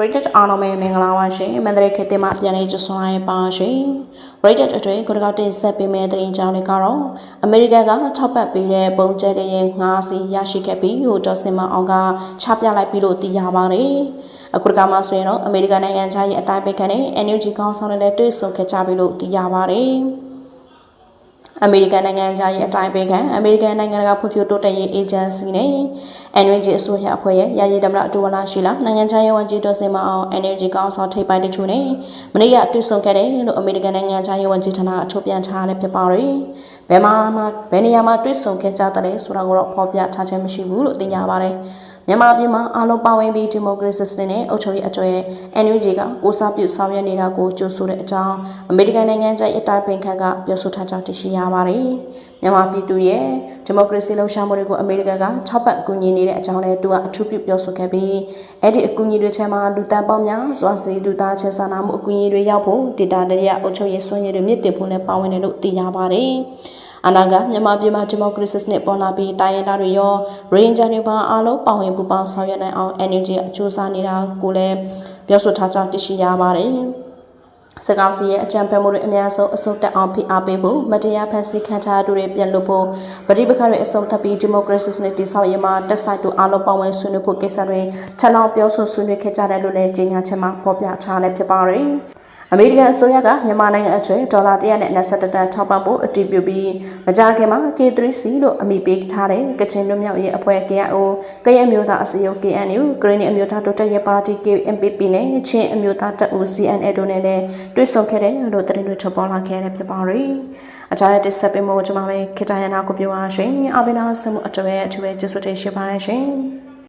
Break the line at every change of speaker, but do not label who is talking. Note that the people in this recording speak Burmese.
Rated အားလုံးပဲမင်္ဂလာပါရှင်မန္တလေးခေတ်တင်မှာပြန်လေးကြဆွမ်းရပါရှင် Rated အတွက်ကိုတကောက်တင်ဆက်ပေးမယ့်သတင်းကြောင်းလေးကတော့အမေရိကန်ကထောက်ပံ့ပေးတဲ့ပုံကျဲတဲ့ရဲ့ငါးစီရရှိခဲ့ပြီးဟိုဒေါ်စင်မအောင်ကချပြလိုက်ပြီလို့သိရပါတယ်အခုတကမှဆိုရင်တော့အမေရိကန်နိုင်ငံခြားရေးအတိုင်းပိတ်ခံတဲ့ NUG ကောင်းဆောင်တွေလည်းတွေ့ဆုံခဲ့ကြပြီလို့သိရပါတယ် အမေရိကန်နိုင်ငံသားရဲ့အတိုင်းပေးခံအမေရိကန်နိုင်ငံကဖွံ့ဖြိုးတိုးတက်ရေးအေဂျင်စီနဲ့ NUG အစိုးရအဖွဲ့ရဲ့ယာယီသမ္မတအတူဝလာရှိလာနိုင်ငံခြားရေးဝန်ကြီးတော်စင်မအောင် NUG ကောင်ဆောင်ထိပ်ပိုင်းတချို့နဲ့မနေ့ကတွေ့ဆုံခဲ့တယ်လို့အမေရိကန်နိုင်ငံခြားရေးဝန်ကြီးဌာနအထုတ်ပြန်ထားလည်းဖြစ်ပါတယ်။ဘယ်မှာမှဘယ်နေရာမှာတွေ့ဆုံခဲ့ကြတယ်ဆိုတာကိုတော့ဖော်ပြထားခြင်းမရှိဘူးလို့သိရပါတယ်။ မြန်မာပြည်မှာအားလုံးပါဝင်ပြီးဒီမိုကရေစီစနစ်နဲ့အုပ်ချုပ်ရေးအတွက် NUG ကကိုစားပြုဆောင်ရွက်နေတာကိုကြိုဆိုတဲ့အကြောင်းအမေရိကန်နိုင်ငံကျအတိုင်းပင်ခန့်ကပြောဆိုထားကြောင်းသိရှိရပါတယ်။မြန်မာပြည်သူရဲ့ဒီမိုကရေစီလှုပ်ရှားမှုတွေကိုအမေရိကန်ကထောက်ပံ့ကူညီနေတဲ့အကြောင်းလည်းသူကအထူးပြုပြောဆိုခဲ့ပြီးအဲ့ဒီအကူအညီတွေထဲမှာလူတန်းပေါင်းများစွာစီလူသားချင်းစာနာမှုအကူအညီတွေရောက်ဖို့ဒေတာတရအုပ်ချုပ်ရေးစွမ်းရည်တွေမြင့်တင်ဖို့လည်းပါဝင်တယ်လို့သိရပါတယ်။ အနာဂတ်မြန်မာပြည်မှာဒီမိုကရေစီစနစ်ပေါ်လာပြီးတိုင်းရင်းသားတွေရောရင်းဂျာတွေပါအားလုံးပါဝင်ပူးပေါင်းဆောင်ရွက်နိုင်အောင် energy အကျိုးစားနေတာကိုလည်းပြောဆိုထားကြောင်းသိရှိရပါတယ်။စကောက်စီရဲ့အကြံဖက်မှုတွေအများဆုံးအစုပ်တက်အောင်ဖိအားပေးဖို့မတရားဖန်ဆီးခံထားသူတွေပြန်လို့ဖို့ဗတိပခါတွေအစုံထပ်ပြီးဒီမိုကရေစီစနစ်တည်ဆောက်ရေးမှာတက်ဆိုင်သူအားလုံးပါဝင်ဆွေးနွေးဖို့ကိစ္စတွေချက်လောင်ပြောဆိုဆွေးနွေးခဲ့ကြတယ်လို့လည်းကြေညာချက်မှာဖော်ပြထားလည်းဖြစ်ပါတယ်။ အမေရိကန်အစိုးရကမြန်မာနိုင်ငံအချွေဒေါ်လာ120တန်ထောက်ပံ့ဖို့အတည်ပြုပြီးမကြာခင်မှာ K3C လို့အမည်ပေးထားတဲ့ကချင်လူမျိုးရေးအဖွဲ့ KIO ကရင်မျိုးသားအစည်းအရုံး KNU ဂရင်းအမျိုးသားတိုးတက်ရေးပါတီ KNPP နဲ့ချင်းအမျိုးသားတပ်ဦး CNA တို့နဲ့လည်းတွေ့ဆုံခဲ့တယ်လို့သတင်းတွေထုတ်ပေါ်လာခဲ့တယ်ဖြစ်ပါရီ။အကြမ်းတက်ဆက်ပေးမှုကျွန်မပဲခေတ္တရနာကိုပြောပါရှင်။အဘိနာဆမှုအတွေ့အထူးကျေးဇူးတင်ရှိပါတယ်ရှင်။